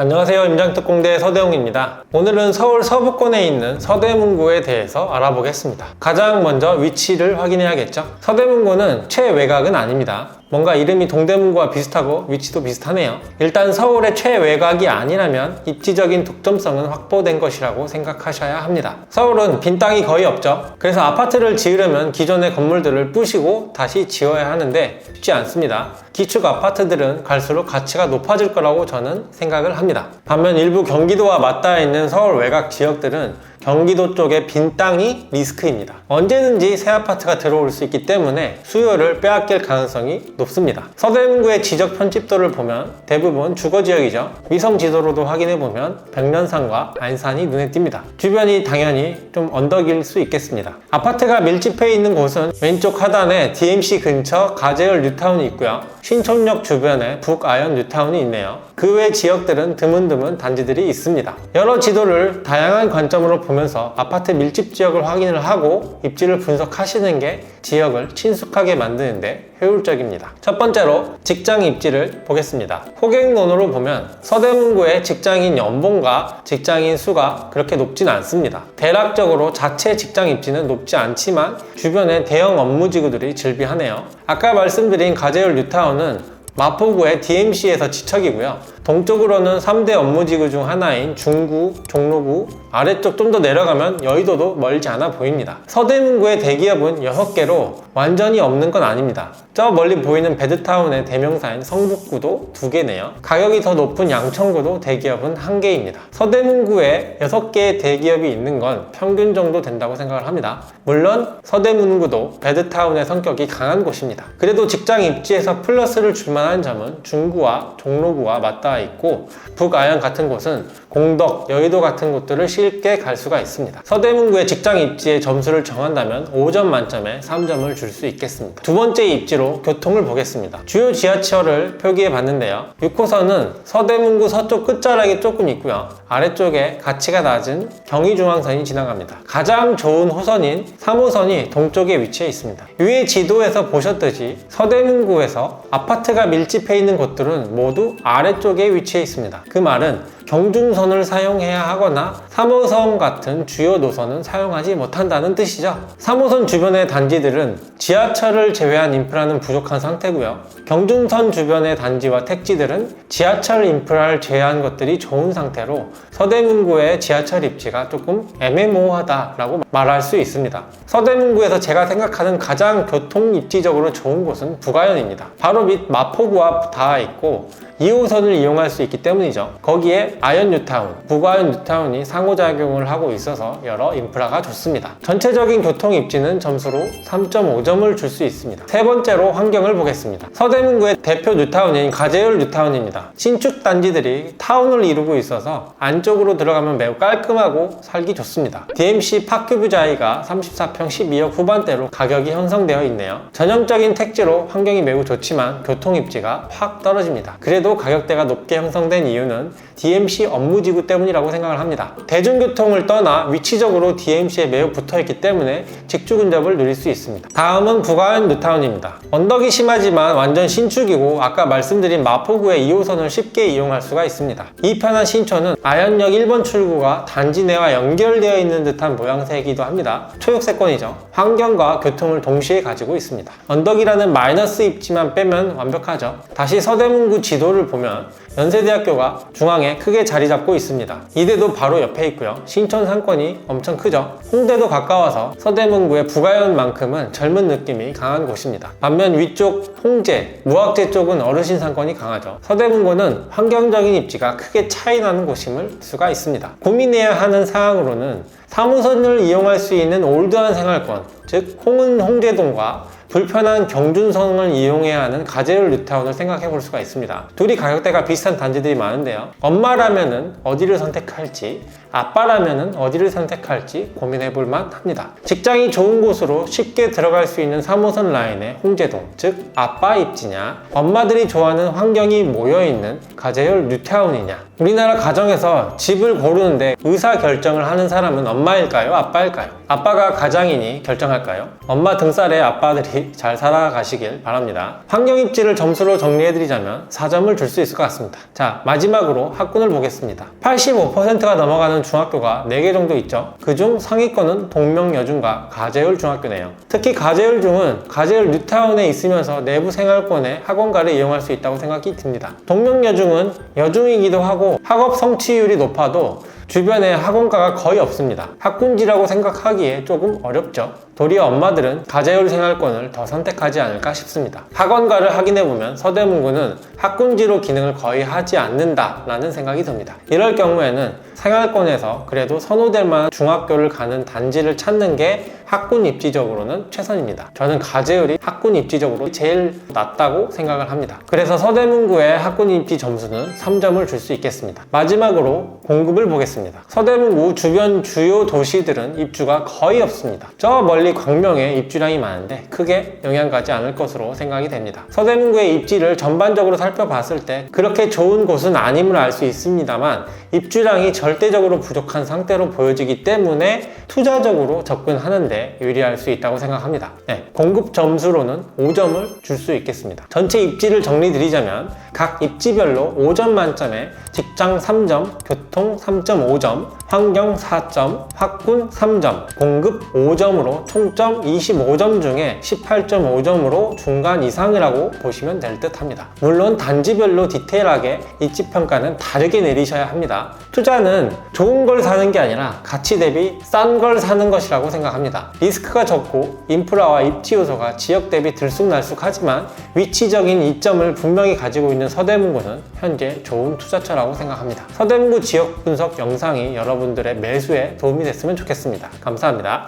안녕하세요. 임장특공대 서대웅입니다. 오늘은 서울 서부권에 있는 서대문구에 대해서 알아보겠습니다. 가장 먼저 위치를 확인해야겠죠. 서대문구는 최외곽은 아닙니다. 뭔가 이름이 동대문구와 비슷하고 위치도 비슷하네요. 일단 서울의 최외곽이 아니라면 입지적인 독점성은 확보된 것이라고 생각하셔야 합니다. 서울은 빈 땅이 거의 없죠. 그래서 아파트를 지으려면 기존의 건물들을 부시고 다시 지어야 하는데 쉽지 않습니다. 기축 아파트들은 갈수록 가치가 높아질 거라고 저는 생각을 합니다. 반면 일부 경기도와 맞닿아 있는 서울 외곽 지역들은 경기도 쪽에 빈 땅이 리스크입니다. 언제든지 새 아파트가 들어올 수 있기 때문에 수요를 빼앗길 가능성이 높습니다. 서대문구의 지적 편집도를 보면 대부분 주거 지역이죠. 위성 지도로도 확인해 보면 백년산과 안산이 눈에 띕니다. 주변이 당연히 좀 언덕일 수 있겠습니다. 아파트가 밀집해 있는 곳은 왼쪽 하단에 DMC 근처 가재열 뉴타운이 있고요. 신촌역 주변에 북아현 뉴타운이 있네요. 그 외 지역들은 드문드문 단지들이 있습니다. 여러 지도를 다양한 관점으로 보면 서 아파트 밀집 지역을 확인을 하고 입지를 분석하시는 게 지역을 친숙하게 만드는데 효율적입니다. 첫 번째로 직장 입지를 보겠습니다. 호갱론으로 보면 서대문구의 직장인 연봉과 직장인 수가 그렇게 높진 않습니다. 대략적으로 자체 직장 입지는 높지 않지만 주변에 대형 업무지구들이 즐비하네요. 아까 말씀드린 가재열 뉴타운은 마포구의 DMC에서 지척이고요. 동쪽으로는 3대 업무지구 중 하나인 중구, 종로구, 아래쪽 좀 더 내려가면 여의도도 멀지 않아 보입니다. 서대문구의 대기업은 6개로 완전히 없는 건 아닙니다. 저 멀리 보이는 베드타운의 대명사인 성북구도 2개네요. 가격이 더 높은 양천구도 대기업은 1개입니다. 서대문구에 6개의 대기업이 있는 건 평균 정도 된다고 생각을 합니다. 물론 서대문구도 베드타운의 성격이 강한 곳입니다. 그래도 직장 입지에서 플러스를 줄 만한 점은 중구와 종로구와 맞닿아 있고 북아현 같은 곳은 공덕, 여의도 같은 곳들을 쉽게 갈 수가 있습니다. 서대문구의 직장 입지의 점수를 정한다면 5점 만점에 3점을 줄 수 있겠습니다. 두 번째 입지로 교통을 보겠습니다. 주요 지하철을 표기해 봤는데요. 6호선은 서대문구 서쪽 끝자락에 조금 있고요. 아래쪽에 가치가 낮은 경의중앙선이 지나갑니다. 가장 좋은 호선인 3호선이 동쪽에 위치해 있습니다. 위의 지도에서 보셨듯이 서대문구에서 아파트가 밀집해 있는 곳들은 모두 아래쪽에 위치해 있습니다. 그 말은 경중선을 사용해야 하거나 3호선 같은 주요 노선은 사용하지 못한다는 뜻이죠. 3호선 주변의 단지들은 지하철을 제외한 인프라는 부족한 상태고요. 경중선 주변의 단지와 택지들은 지하철 인프라를 제외한 것들이 좋은 상태로 서대문구의 지하철 입지가 조금 애매모호하다라고 말할 수 있습니다. 서대문구에서 제가 생각하는 가장 교통 입지적으로 좋은 곳은 북아현입니다. 바로 밑 마포구와 닿아 있고 2호선을 이용할 수 있기 때문이죠. 거기에 아현 뉴타운, 북아현 뉴타운이 상호작용을 하고 있어서 여러 인프라가 좋습니다. 전체적인 교통 입지는 점수로 3.5점을 줄 수 있습니다. 세 번째로 환경을 보겠습니다. 서대문구의 대표 뉴타운인 가재열 뉴타운입니다. 신축 단지들이 타운을 이루고 있어서 안쪽으로 들어가면 매우 깔끔하고 살기 좋습니다. DMC 파큐브 자이가 34평 12억 후반대로 가격이 형성되어 있네요. 전형적인 택지로 환경이 매우 좋지만 교통 입지가 확 떨어집니다. 그래도 가격대가 높게 형성된 이유는 DMC 업무지구 때문이라고 생각을 합니다. 대중교통을 떠나 위치적으로 DMC에 매우 붙어있기 때문에 직주 근접을 누릴 수 있습니다. 다음은 북아현 뉴타운입니다. 언덕이 심하지만 완전 신축이고 아까 말씀드린 마포구의 2호선을 쉽게 이용할 수가 있습니다. 이 편한 신촌은 아현역 1번 출구가 단지 내와 연결되어 있는 듯한 모양새이기도 합니다. 초역세권이죠. 환경과 교통을 동시에 가지고 있습니다. 언덕이라는 마이너스 입지만 빼면 완벽하죠. 다시 서대문구 지도를 보면 연세대학교가 중앙에 크게 자리 잡고 있습니다. 이대도 바로 옆에 있고요. 신촌 상권이 엄청 크죠. 홍대도 가까워서 서대문구의 북아현만큼은 젊은 느낌이 강한 곳입니다. 반면 위쪽 홍제, 무학재 쪽은 어르신 상권이 강하죠. 서대문구는 환경적인 입지가 크게 차이 나는 곳임을 수가 있습니다. 고민해야 하는 사항으로는 3호선을 이용할 수 있는 올드한 생활권, 즉 홍은 홍제동과 불편한 경준선을 이용해야 하는 가재열 뉴타운을 생각해 볼 수가 있습니다. 둘이 가격대가 비슷한 단지들이 많은데요. 엄마라면은 어디를 선택할지, 아빠라면은 어디를 선택할지 고민해 볼 만 합니다. 직장이 좋은 곳으로 쉽게 들어갈 수 있는 3호선 라인의 홍제동, 즉 아빠 입지냐, 엄마들이 좋아하는 환경이 모여 있는 가재열 뉴타운이냐. 우리나라 가정에서 집을 고르는데 의사 결정을 하는 사람은 엄마일까요? 아빠일까요? 아빠가 가장이니 결정할까요? 엄마 등살에 아빠들이 잘 살아가시길 바랍니다. 환경 입지를 점수로 정리해드리자면 4점을 줄 수 있을 것 같습니다. 자, 마지막으로 학군을 보겠습니다. 85%가 넘어가는 중학교가 4개 정도 있죠. 그중 상위권은 동명여중과 가재울 중학교네요. 특히 가재울 중은 가재울 뉴타운에 있으면서 내부 생활권에 학원가를 이용할 수 있다고 생각이 듭니다. 동명여중은 여중이기도 하고 학업 성취율이 높아도 주변에 학원가가 거의 없습니다. 학군지라고 생각하기에 조금 어렵죠. 도리어 엄마들은 가재울 생활권을 더 선택하지 않을까 싶습니다. 학원가를 확인해보면 서대문구는 학군지로 기능을 거의 하지 않는다라는 생각이 듭니다. 이럴 경우에는 생활권에서 그래도 선호될 만한 중학교를 가는 단지를 찾는 게 학군 입지적으로는 최선입니다. 저는 가재울이 학군 입지적으로 제일 낫다고 생각을 합니다. 그래서 서대문구의 학군 입지 점수는 3점을 줄 수 있겠습니다. 마지막으로 공급을 보겠습니다. 서대문구 주변 주요 도시들은 입주가 거의 없습니다. 저 멀리 광명에 입주량이 많은데 크게 영향 가지 않을 것으로 생각이 됩니다. 서대문구의 입지를 전반적으로 살펴봤을 때 그렇게 좋은 곳은 아님을 알 수 있습니다만 입주량이 절대적으로 부족한 상태로 보여지기 때문에 투자적으로 접근하는데 유리할 수 있다고 생각합니다. 네, 공급 점수로는 5점을 줄 수 있겠습니다. 전체 입지를 정리드리자면 각 입지별로 5점 만점에 직장 3점, 교통 3.5 점, 환경 4점, 학군 3점, 공급 5점으로 총점 25점 중에 18.5점으로 중간 이상이라고 보시면 될 듯 합니다. 물론 단지별로 디테일하게 입지 평가는 다르게 내리셔야 합니다. 투자는 좋은 걸 사는 게 아니라 가치 대비 싼 걸 사는 것이라고 생각합니다. 리스크가 적고 인프라와 입지 요소가 지역 대비 들쑥날쑥하지만 위치적인 이점을 분명히 가지고 있는 서대문구는 현재 좋은 투자처라고 생각합니다. 서대문구 지역 분석 영상이 여러분들의 매수에 도움이 됐으면 좋겠습니다. 감사합니다.